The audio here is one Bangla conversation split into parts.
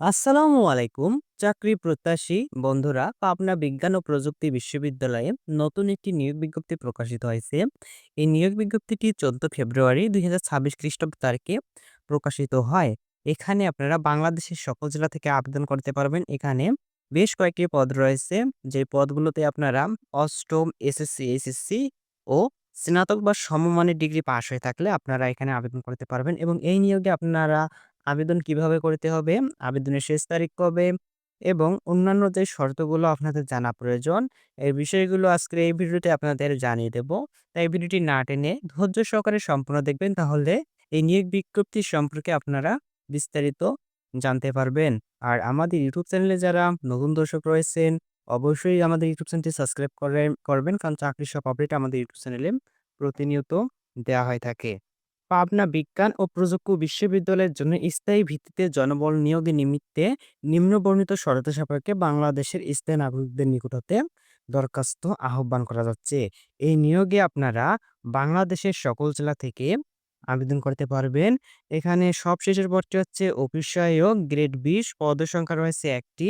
আসসালামু আলাইকুম, চাকরি প্রত্যাশী বন্ধুরা। পাবনা বিজ্ঞান ও প্রযুক্তি বিশ্ববিদ্যালয়ে নতুন একটি নিয়োগ বিজ্ঞপ্তি প্রকাশিত হয়েছে। এই নিয়োগ বিজ্ঞপ্তিটি চোদ্দ ফেব্রুয়ারি দুই হাজার ছাব্বিশ খ্রিস্টাব্দ তারিখে প্রকাশিত হয়। এখানে আপনারা বাংলাদেশের সকল জেলা থেকে আবেদন করতে পারবেন। এখানে বেশ কয়েকটি পদ রয়েছে। যে পদগুলোতে আপনারা অষ্টম, এসএসসি এসএসসি ও স্নাতক বা সমমানের ডিগ্রি পাশ হয়ে থাকলে আপনারা এখানে আবেদন করতে পারবেন এবং এই নিয়োগে আপনারা আবেদন কীভাবে করতে হবে, আবেদনের শেষ তারিখ কবে এবং অন্যান্য যে শর্তগুলো আপনাদের জানা প্রয়োজন, এই বিষয়গুলো আজকের এই ভিডিওতে আপনাদের জানিয়ে দেব। তাই ভিডিওটি না টেনে ধৈর্য সহকারে সম্পূর্ণ দেখবেন তাহলে এই নিয়োগ বিজ্ঞপ্তি সম্পর্কে আপনারা বিস্তারিত জানতে পারবেন। আর আমাদের ইউটিউব চ্যানেলে যারা নতুন দর্শক রয়েছেন, অবশ্যই আমাদের ইউটিউব চ্যানেলটি সাবস্ক্রাইব করে করবেন কারণ চাকরির সব আপডেট আমাদের ইউটিউব চ্যানেলে প্রতিনিয়ত দেওয়া হয়ে থাকে। পাবনা বিজ্ঞান ও প্রযুক্তি বিশ্ববিদ্যালয়ের জন্য স্থায়ী ভিত্তিতে জনবল নিয়োগে নিমিত্তে নিম্নবর্ণিত শর্ত সাপেক্ষে বাংলাদেশের স্থায়ী নাগরিকদের নিকটতে দরখাস্ত আহ্বান করা যাচ্ছে। এই নিয়োগে আপনারা বাংলাদেশের সকল জেলা থেকে আবেদন করতে পারবেন। এখানে সবশেষের পরটি হচ্ছে অফিস সহায়ক গ্রেড বিশ, পদের সংখ্যা রয়েছে একটি।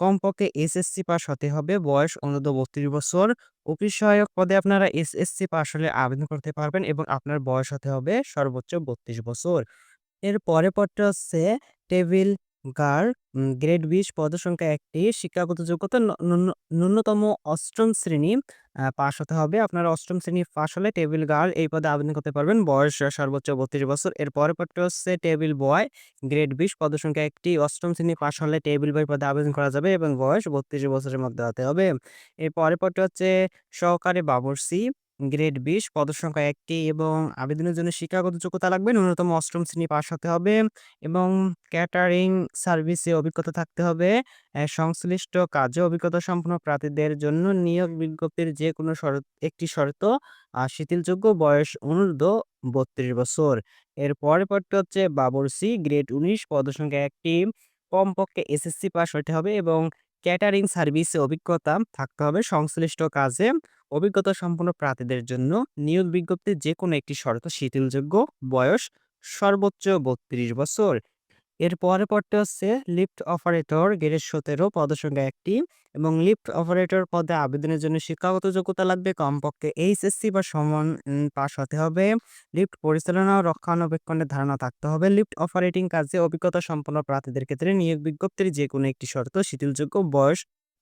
কমপক্ষে এসএসসি পাস হতে হবে, বয়স অন্তত বত্রিশ বছর। অফিস সহায়ক পদে আপনারা এসএসসি পাস হলে আবেদন করতে পারবেন এবং আপনার বয়স হতে হবে সর্বোচ্চ বত্রিশ বছর। এর পরে পদটা হচ্ছে টেবিল গার্ড গ্রেড বিশ পদসংখ্যা একটি, শিক্ষাগত যোগ্যতা ন্যূনতম অষ্টম শ্রেণি পাশ হতে হবে। আপনার অষ্টম শ্রেণি পাশ হলে টেবিল গার্ল এই পদে আবেদন করতে পারবেন। বয়স সর্বোচ্চ বত্রিশ বছর। এর পদটা হচ্ছে টেবিল বয়, গ্রেড বিশ পদসংখ্যা একটি, অষ্টম শ্রেণি পাশ হলে টেবিল বয় পদে আবেদন করা যাবে এবং বয়স বত্রিশ বছরের মধ্যে হতে হবে। এর পদটা হচ্ছে সহকারী বাবরসি গ্রেড বিশ পদসংখ্যা একটি এবং আবেদনের জন্য শিক্ষাগত যোগ্যতা লাগবে। ন্যূনতম অষ্টম শ্রেণি পাশ হতে হবে এবং ক্যাটারিং সার্ভিসে অভিজ্ঞতা থাকতে হবে। সংশ্লিষ্ট কাজে অভিজ্ঞতা সম্পন্ন প্রার্থীদের জন্য নিয়োগ বিজ্ঞপ্তির যে কোনো শর্ত একটি শর্ত আহ, শিথিলযোগ্য বয়স অনূর্ধ্ব বত্রিশ বছর। এর পরের পরটি হচ্ছে বাবরসি গ্রেড উনিশ পদসংখ্যা একটি কমপক্ষে এসএসসি পাস হতে হবে এবং ক্যাটারিং সার্ভিসে অভিজ্ঞতা থাকতে হবে। সংশ্লিষ্ট কাজে অভিজ্ঞতা সম্পন্ন প্রার্থীদের জন্য নিয়োগ বিজ্ঞপ্তির যে কোনো একটি শর্ত, শিথিলযোগ্য বয়স, সর্বোচ্চ বত্রিশ বছর। এর পরের পদটা হচ্ছে লিফট অপারেটর গ্রেড সতেরো, পদসংখ্যা একটি এবং লিফট অপারেটর পদে আবেদনের জন্য শিক্ষাগত যোগ্যতা লাগবে। কমপক্ষে এইচএসসি বা সমান পাস হতে হবে। লিফট পরিচালনা ও রক্ষণাবেক্ষণের ধারণা থাকতে হবে। লিফট অপারেটিং কাজে অভিজ্ঞতা সম্পন্ন প্রার্থীদের ক্ষেত্রে নিয়োগ বিজ্ঞপ্তির যে কোনো একটি শর্ত, শিথিলযোগ্য বয়স,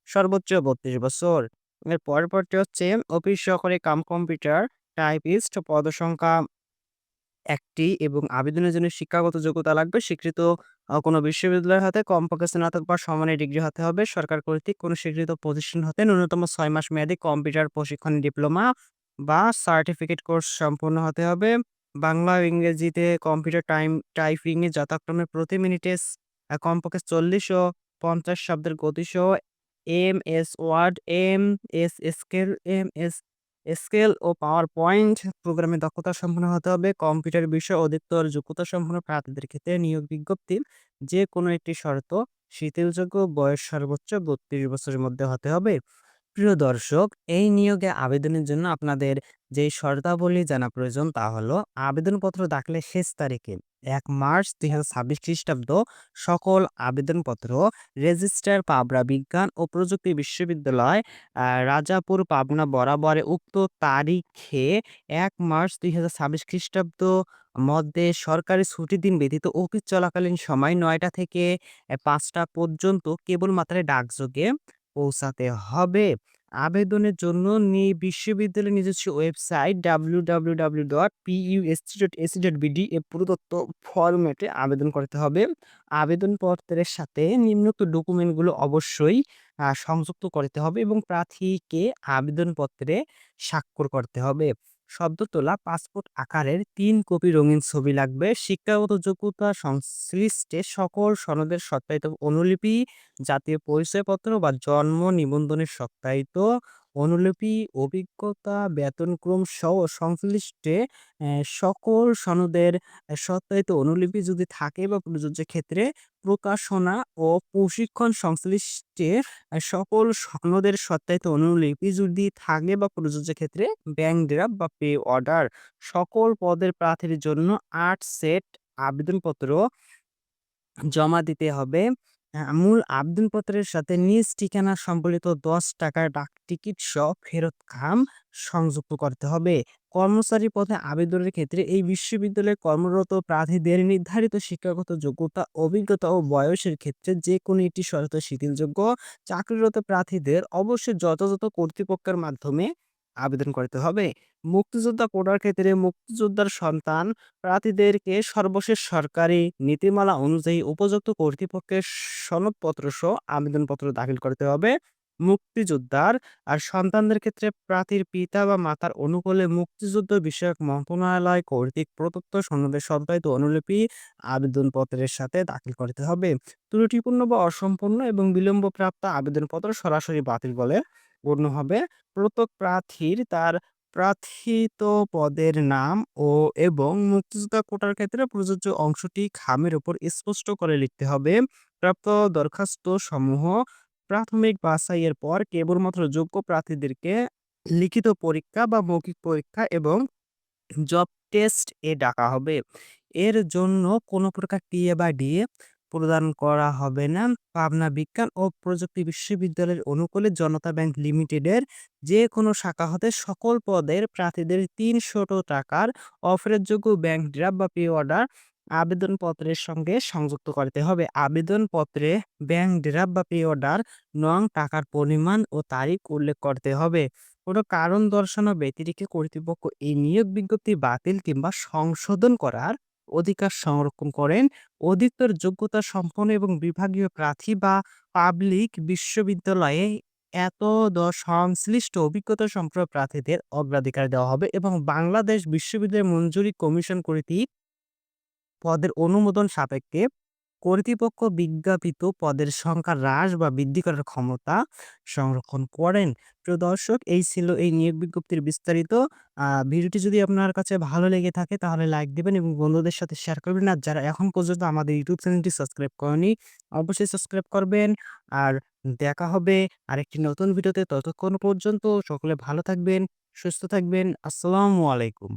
সর্বোচ্চ বত্রিশ বছর। এর পরের পরটি হচ্ছে অফিস সহকারী কাম কম্পিউটার, টাইপিস্ট, পদসংখ্যা একটি এবং আবেদনের জন্য শিক্ষাগত যোগ্যতা লাগবে। স্বীকৃত কোনো বিশ্ববিদ্যালয়ের হাতে কমপক্ষে স্নাতক বা সমানের ডিগ্রি হতে হবে। সরকার কর্তৃক কোনো স্বীকৃত প্রতিষ্ঠান হতে ন্যূনতম ছয় মাস মেয়াদী কম্পিউটার প্রশিক্ষণ, ডিপ্লোমা বা সার্টিফিকেট কোর্স সম্পূর্ণ হতে হবে। বাংলা ও ইংরেজিতে কম্পিউটার টাইম টাইপিং এ যথাক্রমে প্রতি মিনিটে কমপক্ষে চল্লিশ ও পঞ্চাশ শব্দের গতিসহ M S Word M S scale M S scale ও পাওয়ার পয়েন্ট প্রোগ্রামে দক্ষতা সম্পন্ন হতে হবে, কম্পিউটার বিষয়ে, অধিকতর যোগ্যতা সম্পন্ন প্রার্থীদের ক্ষেত্রে নিয়োগ বিজ্ঞপ্তি যে কোনো একটি শর্ত, শিথিলযোগ্য বয়স সর্বোচ্চ বত্রিশ বছরের মধ্যে হতে হবে। প্রিয় দর্শক, এই নিয়োগে আবেদনের জন্য আপনাদের যে শর্তাবলী জানা প্রয়োজন তা হলো, আবেদনপত্র দাখিলের শেষ তারিখে এক মার্চ দুই হাজার ছাব্বিশ খ্রিস্টাব্দ, সকল আবেদনপত্র রেজিস্ট্রার পাবনা বিজ্ঞান ও প্রযুক্তি বিশ্ববিদ্যালয় রাজাপুর পাবনা বরাবরে উক্ত তারিখে এক মার্চ দুই হাজার ছাব্বিশ খ্রিস্টাব্দ মধ্যে সরকারি ছুটির দিন ব্যতীত অফিস চলাকালীন সময় নয়টা থেকে পাঁচটা পর্যন্ত কেবলমাত্র ডাকযোগে পৌঁছাতে হবে। আবেদনের জন্য নিয়ে বিশ্ববিদ্যালয়ের নিজস্ব website W W W dot P U S T dot A C dot B D এ প্রদত্ত ফরম্যাটে আবেদন করতে হবে। আবেদনপত্রের সাথে নিম্নোক্ত ডকুমেন্টগুলো অবশ্যই সংযুক্ত করতে হবে এবং প্রার্থীকে আবেদনপত্রে স্বাক্ষর করতে হবে। সদ্য তোলা পাসপোর্ট আকারের তিন কপি রঙিন ছবি লাগবে। শিক্ষাগত যোগ্যতা, সংশ্লিষ্টে সকল সনদের সত্যায়িত অনুলিপি, জাতীয় পরিচয়পত্র বা জন্ম নিবন্ধনের সত্যায়িত অনুলিপি, অভিজ্ঞতা, বেতনক্রম সহ সংশ্লিষ্টে সকল সনদের সত্যায়িত অনুলিপি যদি থাকে বা প্রযোজ্য ক্ষেত্রে প্রকাশনা ও প্রশিক্ষণ সংশ্লিষ্টে সকল সনদের সত্যায়িত অনুলিপি যদি থাকে বা প্রযোজ্য ক্ষেত্রে ব্যাংক ড্রাফট বা পে অর্ডার, সকল পদের প্রার্থীর জন্য আট সেট আবেদনপত্র জমা দিতে হবে। মূল আবেদনপত্রের সাথে নিজ ঠিকানা সম্বলিত ১০ টাকার ডাক টিকিট সহ ফেরত খাম সংযুক্ত করতে হবে। কর্মচারী পদে আবেদনের ক্ষেত্রে এই বিশ্ববিদ্যালয়ে কর্মরত প্রার্থীদের নির্ধারিত শিক্ষাগত যোগ্যতা, অভিজ্ঞতা ও বয়সের ক্ষেত্রে যেকোনো একটি শর্ত শিথিলযোগ্য। চাকরিরত প্রার্থীদের অবশ্যই যথাযথ কর্তৃপক্ষের মাধ্যমে আবেদন করতে হবে। মুক্তিযোদ্ধা কোটার ক্ষেত্রে মুক্তিযোদ্ধার সন্তান প্রার্থীদেরকে সর্বশেষ সরকারি নীতিমালা অনুযায়ী উপযুক্ত কর্তৃপক্ষের সনদপত্র সহ আবেদনপত্র দাখিল করতে হবে। মুক্তিযোদ্ধার আর সন্তানদের ক্ষেত্রে প্রার্থীর পিতা বা মাতার অনুকূলে মুক্তিযুদ্ধ বিষয়ক মন্ত্রণালয় কর্তৃক প্রদত্ত সনদের সত্যায়িত অনুলিপি আবেদনপত্রের সাথে দাখিল করতে হবে। ত্রুটিপূর্ণ বা অসম্পূর্ণ এবং বিলম্বপ্রাপ্ত আবেদনপত্র সরাসরি বাতিল বলে গণ্য হবে। প্রত্যেক প্রার্থীর তার প্রার্থিত পদের নাম ও এবং মুক্তিযোদ্ধা কোটার ক্ষেত্রে প্রযোজ্য অংশটি খামের উপর স্পষ্ট করে লিখতে হবে। প্রাপ্ত দরখাস্ত সমূহ প্রাথমিক বাছাইয়ের পর কেবলমাত্র যোগ্য প্রার্থীদেরকে লিখিত পরীক্ষা বা মৌখিক পরীক্ষা এবং জব টেস্ট এ ডাকা হবে। এর জন্য কোনো প্রকার টিএ বা ডিএ প্রদান করা হবে না। পাবনা বিজ্ঞান ও প্রযুক্তি বিশ্ববিদ্যালয়ের অনুকূলে জনতা ব্যাংক লিমিটেডের যে কোনো শাখা হতে সকল পদের প্রার্থীদের তিনশত টাকার অফেরতযোগ্য ব্যাংক ড্রাফট বা পে অর্ডার আবেদনপত্রের সঙ্গে সংযুক্ত করতে হবে। আবেদনপত্রে ব্যাংক ড্রাফট বা পে অর্ডার নং, টাকার পরিমাণ ও তারিখ উল্লেখ করতে হবে। কোনো কারণ দর্শানো ব্যতিরেকে কর্তৃপক্ষ এই নিয়োগ বিজ্ঞপ্তি বাতিল কিংবা সংশোধন করার অধিকার সংরক্ষণ করেন। অধিকতর যোগ্যতা সম্পন্ন এবং বিভাগীয় প্রার্থী বা পাবলিক বিশ্ববিদ্যালয়ে এত সংশ্লিষ্ট অভিজ্ঞতা সম্পন্ন প্রার্থীদের অগ্রাধিকার দেওয়া হবে এবং বাংলাদেশ বিশ্ববিদ্যালয় মঞ্জুরি কমিশন কর্তৃক পদের অনুমোদন সাপেক্ষে কর্তৃপক্ষ বিজ্ঞাপিত পদের সংখ্যা হ্রাস বা বৃদ্ধি করার ক্ষমতা সংরক্ষণ করেন। প্রিয় দর্শক এই ছিল এই নিয়োগ বিজ্ঞপ্তির বিস্তারিত। ভিডিওটি যদি আপনার কাছে ভালো লেগে থাকে তাহলে লাইক দিবেন এবং বন্ধুদের সাথে শেয়ার করবেন। আর যারা এখন পর্যন্ত আমাদের ইউটিউব চ্যানেলটি সাবস্ক্রাইব করেনি অবশ্যই সাবস্ক্রাইব করবেন। আর দেখা হবে আরেকটি নতুন ভিডিওতে। ততক্ষণ পর্যন্ত সকলে ভালো থাকবেন, সুস্থ থাকবেন। আসসালামু আলাইকুম।